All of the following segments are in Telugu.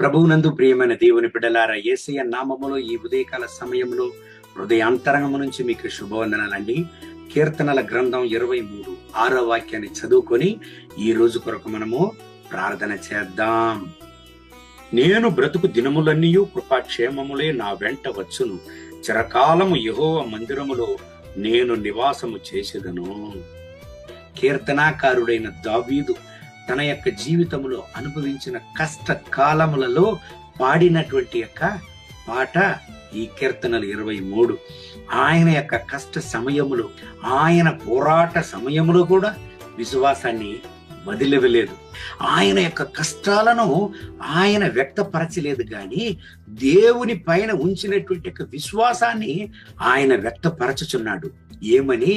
ప్రభువునందు ప్రియమైన దేవుని బిడ్డలారా ఏసయ్య నామములో ఈ ఉదయకాల సమయంలో హృదయాంతరంగము నుంచి మీకు శుభవందనాలండి. కీర్తనల గ్రంథం ఇరవై మూడు ఆరో వాక్యాన్ని చదువుకొని ఈ రోజు కొరకు మనము ప్రార్థన చేద్దాం. నేను బ్రతుకు దినములన్నీ కృపాక్షేమములే నా వెంట వచ్చును. చిరకాలము యహోవ మందిరములో నేను నివాసము చేసేదను. కీర్తనాకారుడైన దావీదు తన యొక్క జీవితంలో అనుభవించిన కష్ట కాలములలో పాడినటువంటి యొక్క పాట ఈ కీర్తనలు ఇరవై మూడు. ఆయన యొక్క కష్ట సమయములో ఆయన పోరాట సమయములో కూడా విశ్వాసాన్ని వదిలివ్వలేదు ఆయన యొక్క కష్టాలను ఆయన వ్యక్తపరచలేదు కానీ దేవుని పైన ఉంచినటువంటి యొక్క విశ్వాసాన్ని ఆయన వ్యక్తపరచుచున్నాడు. ఏమని?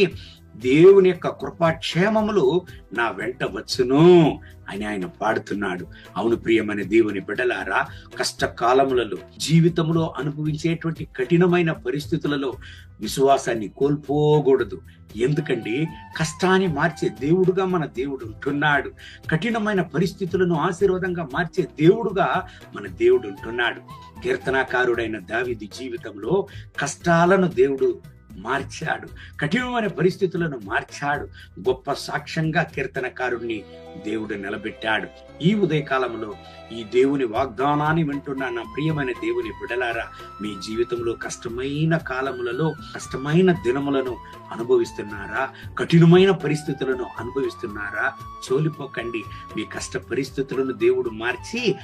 దేవుని యొక్క కృపాక్షేమములు నా వెంట వచ్చును అని ఆయన పాడుతున్నాడు. అవును ప్రియమైన దేవుని బిడ్డలారా కష్టకాలములలో జీవితంలో అనుభవించేటువంటి కఠినమైన పరిస్థితులలో విశ్వాసాన్ని కోల్పోకూడదు. ఎందుకండి? కష్టాన్ని మార్చే దేవుడుగా మన దేవుడు ఉంటున్నాడు. కఠినమైన పరిస్థితులను ఆశీర్వాదంగా మార్చే దేవుడుగా మన దేవుడు ఉంటున్నాడు. కీర్తనాకారుడైన దావిది జీవితంలో కష్టాలను దేవుడు మార్చాడు. కఠినమైన పరిస్థితులను మార్చాడు. గొప్ప సాక్ష్యంగా కీర్తనకారుణ్ణి దేవుడు నిలబెట్టాడు. ఈ ఉదయకాలంలో ఈ దేవుని వాగ్దానాన్ని వింటున్న నా ప్రియమైన దేవుని బిడలారా మీ జీవితంలో కష్టమైన కాలములలో కష్టమైన దినములను అనుభవిస్తున్నారా? కఠినమైన పరిస్థితులను అనుభవిస్తున్నారా? చోలిపోకండి. మీ కష్ట పరిస్థితులను దేవుడు మార్చి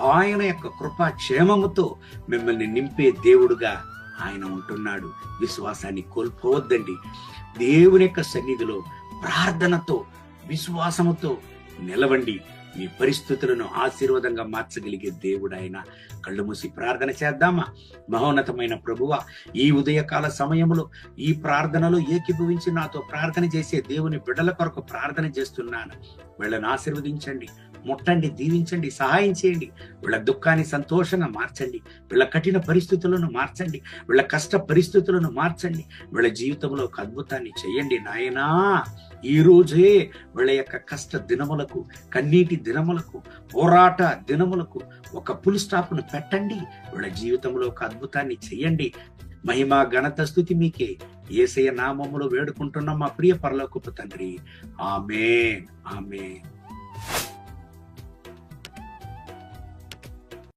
ఆయన యొక్క కృపా క్షేమముతో మిమ్మల్ని నింపే దేవుడుగా ఆయన ఉంటున్నాడు. విశ్వాసాన్ని కోల్పోవద్దండి. దేవుని యొక్క సన్నిధిలో ప్రార్థనతో విశ్వాసముతో నిలవండి. మీ పరిస్థితులను ఆశీర్వాదంగా మార్చగలిగే దేవుడు ఆయన. కళ్ళు మూసి ప్రార్థన చేద్దామా? మహోన్నతమైన ప్రభువ ఈ ఉదయకాల సమయంలో ఈ ప్రార్థనలో ఏకీభవించి నాతో ప్రార్థన చేసే దేవుని బిడ్డల కొరకు ప్రార్థన చేస్తున్నాను. వీళ్ళని ఆశీర్వదించండి. ముట్టండి దీవించండి సహాయం చేయండి. వీళ్ళ దుఃఖాన్ని సంతోషంగా మార్చండి. వీళ్ళ కఠిన పరిస్థితులను మార్చండి. వీళ్ళ కష్ట పరిస్థితులను మార్చండి. వీళ్ళ జీవితంలో ఒక అద్భుతాన్ని చేయండి నాయనా. ఈ రోజే వీళ్ళ యొక్క కష్ట దినములకు కన్నీటి దినములకు పోరాట దినములకు ఒక పుల్ స్టాప్ను పెట్టండి. వీళ్ళ జీవితంలో ఒక అద్భుతాన్ని చెయ్యండి మహిమ ఘనత స్థుతి మీకే ఏసయ నామములో వేడుకుంటున్నాం మా ప్రియ పరలోకపు తండ్రి. ఆమె ఆమె